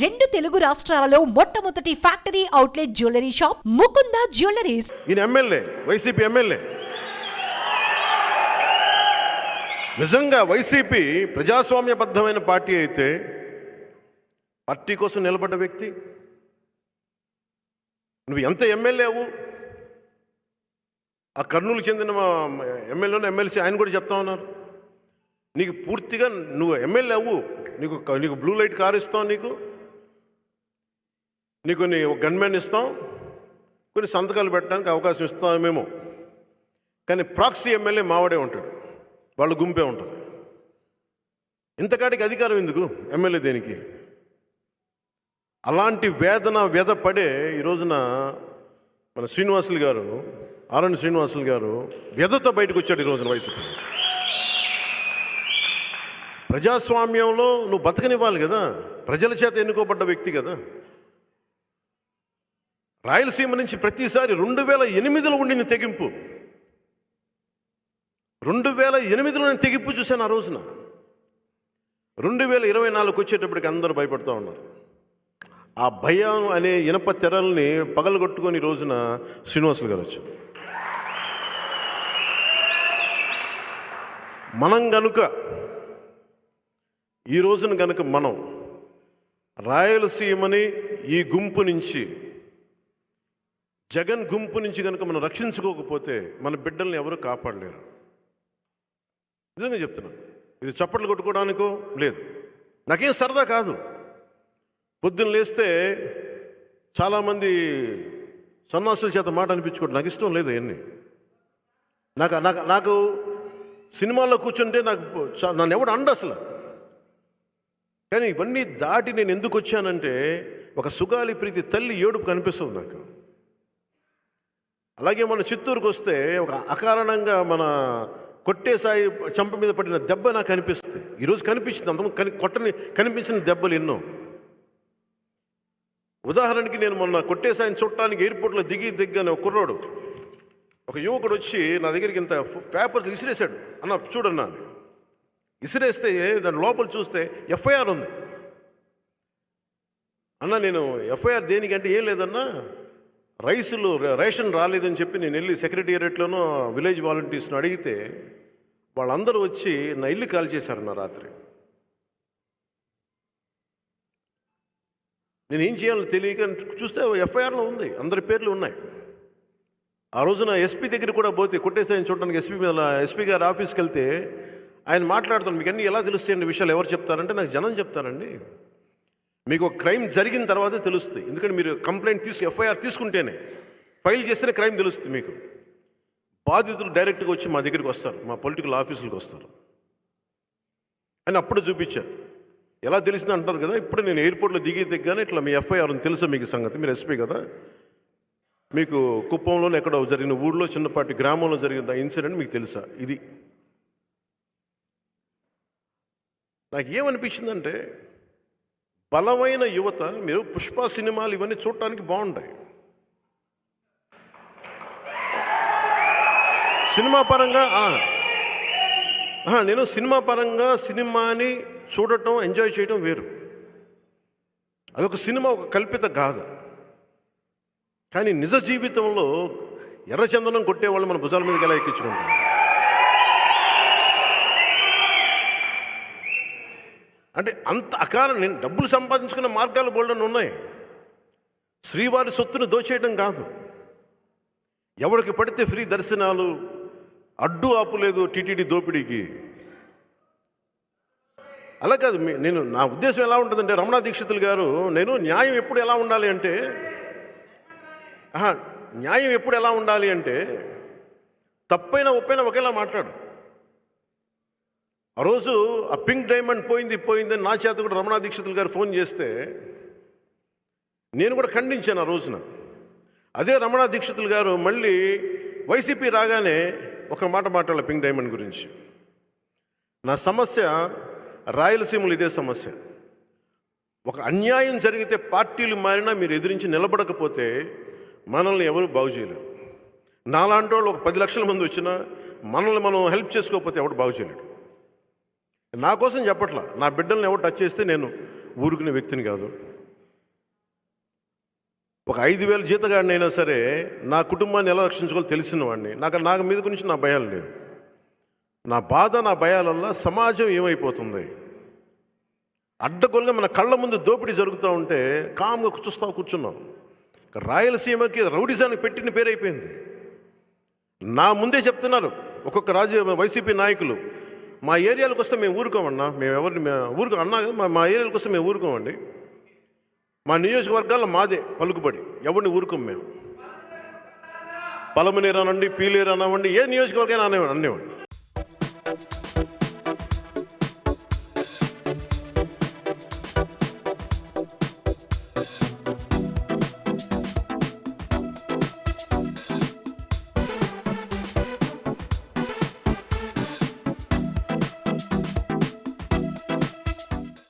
రెండు తెలుగు రాష్ట్రాలలో మొట్టమొదటి factory outlet jewellery shop Mukunda jewelleries. ఈయన ఎమ్మెల్యే వైసీపీ ఎమ్మెల్యే. నిజంగా వైసీపీ ప్రజాస్వామ్యబద్ధమైన పార్టీ అయితే పార్టీ కోసం నిలబడ్డ వ్యక్తి. నువ్వు ఎంత ఎమ్మెల్యే అవు ఆ కర్నూలు చెందిన మా ఎమ్మెల్యేను ఎమ్మెల్సీ ఆయన కూడా చెప్తా ఉన్నారు. నీకు పూర్తిగా నువ్వు ఎమ్మెల్యే అవ్వు. నీకు నీకు బ్లూ లైట్ కారు ఇస్తావు నీకు. నీకు నీ గన్మెన్ ఇస్తాం కొన్ని సంతకాలు పెట్టడానికి అవకాశం ఇస్తామేమో కానీ ప్రాక్సీ ఎమ్మెల్యే మావాడే ఉంటాడు వాళ్ళ గుంపే ఉంటుంది. ఇంతకాటికి అధికారం ఎందుకు ఎమ్మెల్యే దేనికి? అలాంటి వేదన వ్యధ పడే ఈ రోజున మన శ్రీనివాసులు గారు ఆరణి శ్రీనివాసులు గారు వ్యధతో బయటకు వచ్చాడు ఈ రోజున వయసు ప్రజాస్వామ్యంలో నువ్వు బతకనివ్వాలి కదా ప్రజల చేత ఎన్నుకోబడ్డ వ్యక్తి కదా. రాయలసీమ నుంచి ప్రతిసారి రెండు వేల ఎనిమిదిలో ఉండింది తెగింపు. రెండు వేల ఎనిమిదిలో నేను తెగింపు చూశాను ఆ రోజున. రెండు వేల ఇరవై నాలుగు వచ్చేటప్పటికి అందరూ భయపడుతూ ఉన్నారు. ఆ భయం అనే ఇనప తెరల్ని పగలగొట్టుకొని రోజున శ్రీనివాసులు గారు వచ్చారు. మనం గనుక ఈ రోజున గనుక మనం రాయలసీమని ఈ గుంపు నుంచి జగన్ గుంపు నుంచి కనుక మనం రక్షించుకోకపోతే మన బిడ్డల్ని ఎవరు కాపాడలేరు. నిజంగా చెప్తున్నాను ఇది చప్పట్లు కొట్టుకోవడానికో? లేదు. నాకేం సరదా కాదు. పొద్దున్న లేస్తే చాలామంది సన్నాసుల చేత మాట అనిపించుకోవడం నాకు ఇష్టం లేదు అవన్నీ. నాకు నాకు నాకు సినిమాల్లో కూర్చుంటే నాకు చా- నన్ను ఎవడు అండ అసలు. కానీ ఇవన్నీ దాటి నేను ఎందుకు వచ్చానంటే ఒక సుగాలి ప్రీతి తల్లి ఏడుపు కనిపిస్తుంది నాకు. అలాగే మన చిత్తూరుకు వస్తే ఒక అకారణంగా మన కొట్టేసాయి చంప మీద పడిన దెబ్బ నాకు కనిపిస్తుంది ఈరోజు కనిపించింది అంత కని కొట్టని కనిపించిన దెబ్బలు ఎన్నో. ఉదాహరణకి నేను మొన్న కొట్టేసాయిని చూడటానికి ఎయిర్పోర్ట్లో దిగి దిగ్గానే ఒక కుర్రోడు. ఒక యువకుడు వచ్చి నా దగ్గరికి ఇంత పేపర్స్ ఇసిరేసాడు అన్న చూడన్నా ఇసిరేస్తే విసిరేస్తే దాని లోపల చూస్తే ఎఫ్ఐఆర్ ఉంది. అన్న నేను ఎఫ్ఐఆర్ దేనికంటే ఏం లేదన్నా రైసులు రేషన్ రాలేదని చెప్పి నేను వెళ్ళి సెక్రటేరియట్లోనూ విలేజ్ వాలంటీర్స్ని అడిగితే వాళ్ళందరూ వచ్చి నా ఇల్లు కాల్ చేశారు నా రాత్రి. నేను ఏం చేయాలో తెలియక చూస్తే ఎఫ్ఐఆర్లో ఉంది అందరి పేర్లు ఉన్నాయి. ఆ రోజున ఎస్పీ దగ్గర కూడా పోతే కొట్టేసాయని చూడడానికి ఎస్పీ మీద ఎస్పీ గారి ఆఫీస్కి వెళ్తే ఆయన మాట్లాడుతాను మీకు అన్నీ ఎలా తెలుస్తాయండి విషయాలు ఎవరు చెప్తారంటే నాకు జనం చెప్తారండి. మీకు ఒక క్రైమ్ జరిగిన తర్వాత తెలుస్తుంది. ఎందుకంటే మీరు కంప్లైంట్ తీసుకు ఎఫ్ఐఆర్ తీసుకుంటేనే ఫైల్ చేస్తేనే క్రైమ్ తెలుస్తుంది మీకు. బాధితులు డైరెక్ట్గా వచ్చి మా దగ్గరికి వస్తారు మా పొలిటికల్ ఆఫీసులకు వస్తారు. అని అప్పుడు చూపించారు. ఎలా తెలిసింది అంటారు కదా ఇప్పుడు నేను ఎయిర్పోర్ట్లో దిగి దిగ్గానే ఇట్లా మీ ఎఫ్ఐఆర్ అని తెలుసా మీకు సంగతి మీరు ఎస్పీ కదా. మీకు కుప్పంలోనే ఎక్కడో జరిగిన ఊళ్ళో చిన్నపాటి గ్రామంలో జరిగిన ఇన్సిడెంట్ మీకు తెలుసా ఇది. నాకు ఏమనిపించిందంటే బలమైన యువత మీరు పుష్ప సినిమాలు ఇవన్నీ చూడటానికి బాగుంటాయి. సినిమా పరంగా నేను సినిమా పరంగా సినిమాని చూడటం ఎంజాయ్ చేయటం వేరు. అదొక సినిమా ఒక కల్పిత గాథ. కానీ నిజ జీవితంలో ఎర్రచందనం కొట్టేవాళ్ళు మన భుజాల మీదకి ఎలా ఎక్కించుకుంటాం అంటే అంత అకారం నేను డబ్బులు సంపాదించుకున్న మార్గాలు బోల్డని ఉన్నాయి. శ్రీవారి సొత్తును దోచేయడం కాదు. ఎవరికి పడితే ఫ్రీ దర్శనాలు అడ్డు ఆపు లేదు టీటీడీ దోపిడీకి. అలా కాదు నేను నా ఉద్దేశం ఎలా ఉంటుందంటే రమణ దీక్షితులు గారు నేను న్యాయం ఎప్పుడు ఎలా ఉండాలి అంటే ఆహా, న్యాయం ఎప్పుడు ఎలా ఉండాలి అంటే తప్పైనా ఒప్పైనా ఒకేలా మాట్లాడు. ఆ రోజు ఆ పింక్ డైమండ్ పోయింది పోయింది అని నా చేత కూడా రమణ దీక్షితులు గారు ఫోన్ చేస్తే నేను కూడా ఖండించాను ఆ రోజున. అదే రమణ దీక్షితులు గారు మళ్ళీ వైసీపీ రాగానే ఒక మాట మాట్లాడాలి పింక్ డైమండ్ గురించి. నా సమస్య రాయలసీమలు ఇదే సమస్య. ఒక అన్యాయం జరిగితే పార్టీలు మారినా మీరు ఎదిరించి నిలబడకపోతే మనల్ని ఎవరు బాగు చేయలేరు. నాలాంటి వాళ్ళు ఒక పది లక్షల మంది వచ్చినా మనల్ని మనం హెల్ప్ చేసుకోకపోతే ఎవడు బాగు చేయలేడు నా కోసం చెప్పట్లా. నా బిడ్డల్ని ఎవరు టచ్ చేస్తే నేను ఊరుకునే వ్యక్తిని కాదు. ఒక ఐదు వేల జీతగాడిని అయినా సరే నా కుటుంబాన్ని ఎలా రక్షించుకోవాలో తెలిసిన వాడిని. నాకు నాకు మీద గురించి నా భయాలు లేవు. నా బాధ నా భయాల వల్ల సమాజం ఏమైపోతుంది? అడ్డగోలుగా మన కళ్ళ ముందు దోపిడీ జరుగుతూ ఉంటే కామ్గా చూస్తా కూర్చున్నాం. రాయలసీమకి రౌడిజానికి పెట్టిన పేరైపోయింది. నా ముందే చెప్తున్నారు. ఒక్కొక్క రాజు వైసీపీ నాయకులు మా ఏరియాలకు వస్తే మేము ఊరుకోమన్నా. మేము ఎవరిని ఊరుకో అన్నా కదా మా ఏరియాలకు వస్తే మేము ఊరుకోమండి. మా నియోజకవర్గాల్లో మాదే పలుకుబడి. ఎవరిని ఊరుకోం మేము. పలమనేరు అనండి పీలేరు అనండి ఏ నియోజకవర్గం అనేవాడు అనేవాడు